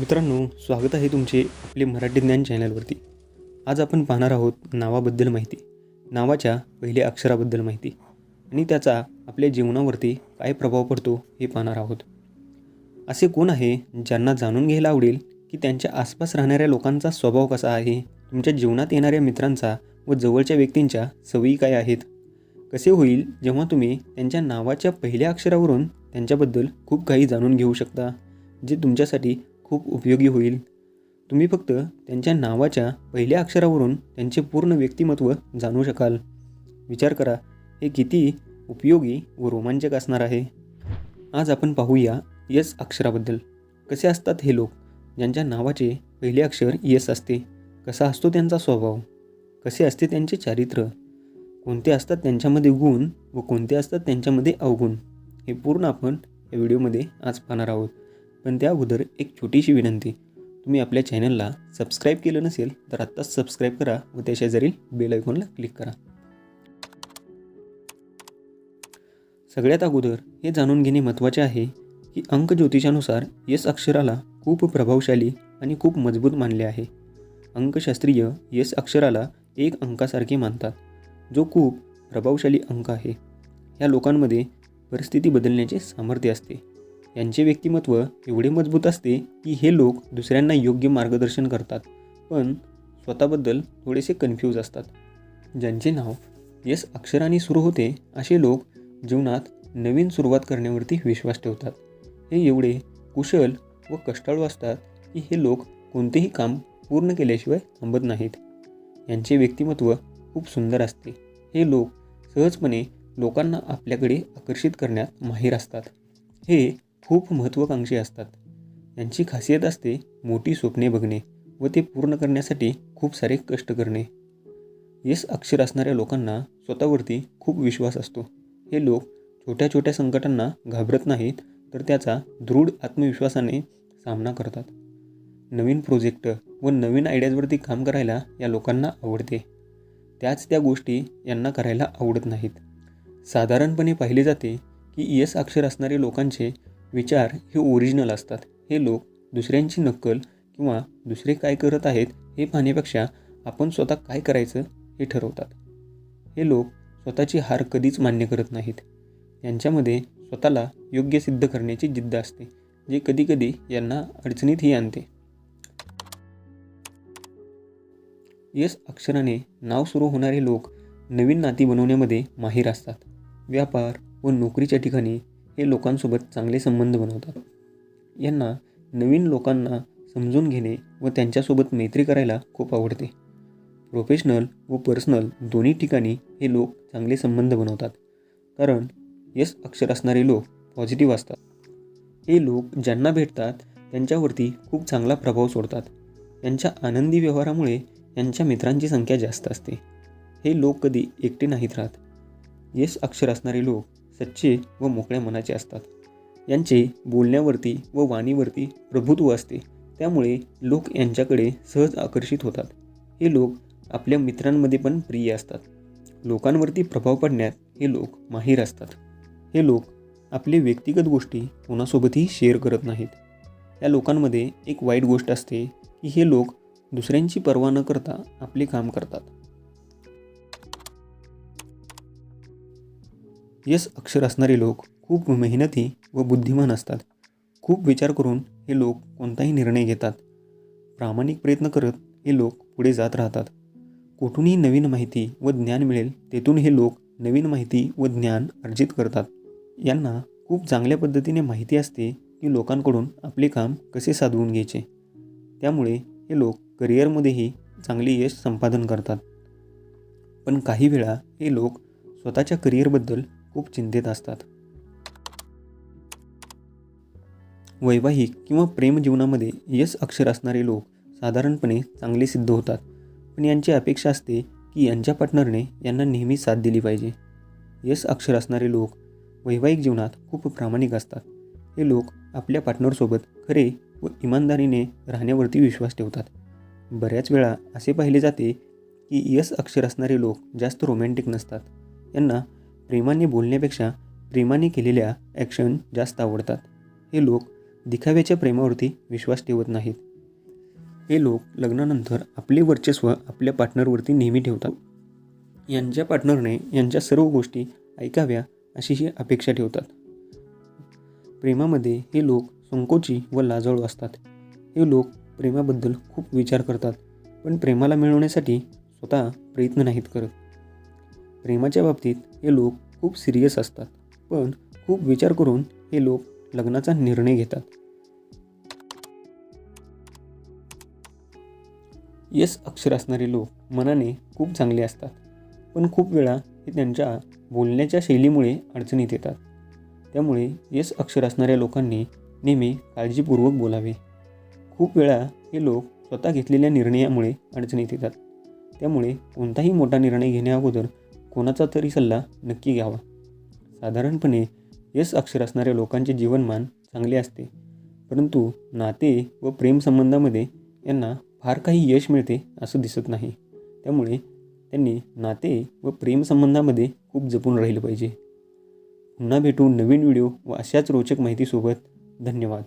मित्रांनो स्वागत आहे तुमचे आपले मराठी ज्ञान चॅनलवरती. आज आपण पाहणार आहोत नावाबद्दल माहिती नावाच्या पहिल्या अक्षराबद्दल माहिती आणि त्याचा आपल्या जीवनावरती काय प्रभाव पडतो हे पाहणार आहोत. असे कोण आहे ज्यांना जाणून घ्यायला आवडेल की त्यांच्या आसपास राहणाऱ्या लोकांचा स्वभाव कसा आहे तुमच्या जीवनात येणाऱ्या मित्रांचा व जवळच्या व्यक्तींच्या सवयी काय आहेत कसे होईल जेव्हा तुम्ही त्यांच्या नावाच्या पहिल्या अक्षरावरून त्यांच्याबद्दल खूप काही जाणून घेऊ शकता जे तुमच्यासाठी खूप उपयोगी होईल. तुम्ही फक्त त्यांच्या नावाच्या पहिल्या अक्षरावरून त्यांचे पूर्ण व्यक्तिमत्व जाणू शकाल. विचार करा हे किती उपयोगी व रोमांचक असणार आहे. आज आपण पाहूया यस अक्षराबद्दल. कसे असतात हे लोक? ज्यांच्या नावाचे पहिले अक्षर यस असते. कसा असतो त्यांचा स्वभाव? कसे असते त्यांचे चारित्र्य कोणते असतात त्यांच्यामध्ये गुण व कोणते असतात त्यांच्यामध्ये अवगुण? हे पूर्ण आपण या व्हिडिओमध्ये आज पाहणार आहोत. पण त्या अगोदर एक छोटीशी विनंती. तुम्ही आपल्या चॅनलला सबस्क्राईब केलं नसेल तर आत्ताच सबस्क्राईब करा व त्या शेजारील बेल आयकॉनला क्लिक करा. सगळ्यात अगोदर हे जाणून घेणे महत्त्वाचे आहे की अंक ज्योतिषानुसार यस अक्षराला खूप प्रभावशाली आणि खूप मजबूत मानले आहे. अंकशास्त्रीय यस अक्षराला एक अंकासारखे मानतात जो खूप प्रभावशाली अंक आहे. या लोकांमध्ये परिस्थिती बदलण्याचे सामर्थ्य असते. यांचे व्यक्तिमत्व एवढे मजबूत असते की हे लोक दुसऱ्यांना योग्य मार्गदर्शन करतात पण स्वतःबद्दल थोडेसे कन्फ्यूज असतात. ज्यांचे नाव यस अक्षराने सुरू होते असे लोक जीवनात नवीन सुरुवात करण्यावरती विश्वास ठेवतात. हे एवढे कुशल व कष्टाळू असतात की हे लोक कोणतेही काम पूर्ण केल्याशिवाय थांबत नाहीत. यांचे व्यक्तिमत्व खूप सुंदर असते. हे लोक सहजपणे लोकांना आपल्याकडे आकर्षित करण्यात माहीर असतात. हे खूप महत्त्वाकांक्षी असतात. यांची खासियत असते मोठी स्वप्ने बघणे व ते पूर्ण करण्यासाठी खूप सारे कष्ट करणे. यस अक्षर असणाऱ्या लोकांना स्वतःवरती खूप विश्वास असतो. हे लोक छोट्या छोट्या संकटांना घाबरत नाहीत तर त्याचा दृढ आत्मविश्वासाने सामना करतात. नवीन प्रोजेक्ट व नवीन आयडियाजवरती काम करायला या लोकांना आवडते. त्याच त्या गोष्टी यांना करायला आवडत नाहीत. साधारणपणे पाहिले जाते की यस अक्षर असणारे लोकांचे विचार हे ओरिजिनल असतात. हे लोक दुसऱ्यांची नक्कल किंवा दुसरे काय करत आहेत हे पाहण्यापेक्षा आपण स्वतः काय करायचं हे ठरवतात. हे लोक स्वतःची हार कधीच मान्य करत नाहीत. यांच्यामध्ये स्वतःला योग्य सिद्ध करण्याची जिद्द असते जे कधीकधी यांना अडचणीतही आणते. यस अक्षराने नाव सुरू होणारे लोक नवीन नाती बनवण्यामध्ये माहीर असतात. व्यापार व नोकरीच्या ठिकाणी हे लोकांसोबत चांगले संबंध बनवतात. यांना नवीन लोकांना समजून घेणे व त्यांच्यासोबत मैत्री करायला खूप आवडते. प्रोफेशनल व पर्सनल दोन्ही ठिकाणी हे लोक चांगले संबंध बनवतात. कारण यस अक्षर असणारे लोक पॉझिटिव्ह असतात. हे लोक ज्यांना भेटतात त्यांच्यावरती खूप चांगला प्रभाव सोडतात. त्यांच्या आनंदी व्यवहारामुळे यांच्या मित्रांची संख्या जास्त असते. हे लोक कधी एकटे नाहीत राहत. यस अक्षर असणारे लोक सच्चे व मोकळ्या मनाचे असतात. यांचे बोलण्यावरती व वाणीवरती प्रभुत्व असते. त्यामुळे लोक यांच्याकडे सहज आकर्षित होतात. हे लोक आपल्या मित्रांमध्ये पण प्रिय असतात. लोकांवरती प्रभाव पडण्यात हे लोक माहीर असतात. हे लोक आपले व्यक्तिगत गोष्टी कोणासोबतही शेअर करत नाहीत. या लोकांमध्ये एक वाईट गोष्ट असते की हे लोक दुसऱ्यांची पर्वा न करता आपले काम करतात. यस अक्षर असणारे लोक खूप मेहनती व बुद्धिमान असतात. खूप विचार करून हे लोक कोणताही निर्णय घेतात. प्रामाणिक प्रयत्न करत हे लोक पुढे जात राहतात. कुठूनही नवीन माहिती व ज्ञान मिळेल तेथून हे लोक नवीन माहिती व ज्ञान अर्जित करतात. यांना खूप चांगल्या पद्धतीने माहिती असते की लोकांकडून आपले काम कसे साधवून घ्यायचे. त्यामुळे हे लोक करिअरमध्येही चांगले यश संपादन करतात. पण काही वेळा हे लोक स्वतःच्या करिअरबद्दल खूप चिंतेत असतात. वैवाहिक किंवा प्रेमजीवनामध्ये यश अक्षर असणारे लोक साधारणपणे चांगले सिद्ध होतात. पण यांची अपेक्षा असते की यांच्या पार्टनरने यांना नेहमी साथ दिली पाहिजे. यश अक्षर असणारे लोक वैवाहिक जीवनात खूप प्रामाणिक असतात. हे लोक आपल्या पार्टनरसोबत खरे व इमानदारीने राहण्यावरती विश्वास ठेवतात. बऱ्याच वेळा असे पाहिले जाते की यश अक्षर असणारे लोक जास्त रोमॅन्टिक नसतात. यांना प्रेमाने बोलण्यापेक्षा प्रेमाने केलेल्या ॲक्शन जास्त आवडतात. हे लोक दिखाव्याच्या प्रेमावरती विश्वास ठेवत नाहीत. हे लोक लग्नानंतर आपले वर्चस्व आपल्या पार्टनरवरती नेहमी ठेवतात. यांच्या पार्टनरने यांच्या सर्व गोष्टी ऐकाव्या अशी ही अपेक्षा ठेवतात. प्रेमामध्ये हे लोक संकोची व लाजाळू असतात. हे लोक प्रेमाबद्दल खूप विचार करतात पण प्रेमाला मिळवण्यासाठी स्वतः प्रयत्न नाहीत करत. प्रेमाच्या बाबतीत हे लोक खूप सिरियस असतात. पण खूप विचार करून हे लोक लग्नाचा निर्णय घेतात. यस अक्षर असणारे लोक मनाने खूप चांगले असतात. पण खूप वेळा हे त्यांच्या बोलण्याच्या शैलीमुळे अडचणीत येतात. त्यामुळे यस अक्षर असणाऱ्या लोकांनी नेहमी काळजीपूर्वक बोलावे. खूप वेळा हे लोक स्वतः घेतलेल्या निर्णयामुळे अडचणीत येतात. त्यामुळे कोणताही मोठा निर्णय घेण्याअगोदर कोणाचा तरी सल्ला नक्की घ्यावा. साधारणपणे यस अक्षर असणाऱ्या लोकांचे जीवनमान चांगले असते. परंतु नाते व प्रेमसंबंधामध्ये यांना फार काही यश मिळते असं दिसत नाही. त्यामुळे त्यांनी नाते व प्रेमसंबंधामध्ये खूप जपून राहिलं पाहिजे. पुन्हा भेटू नवीन व्हिडिओ व अशाच रोचक माहितीसोबत धन्यवाद.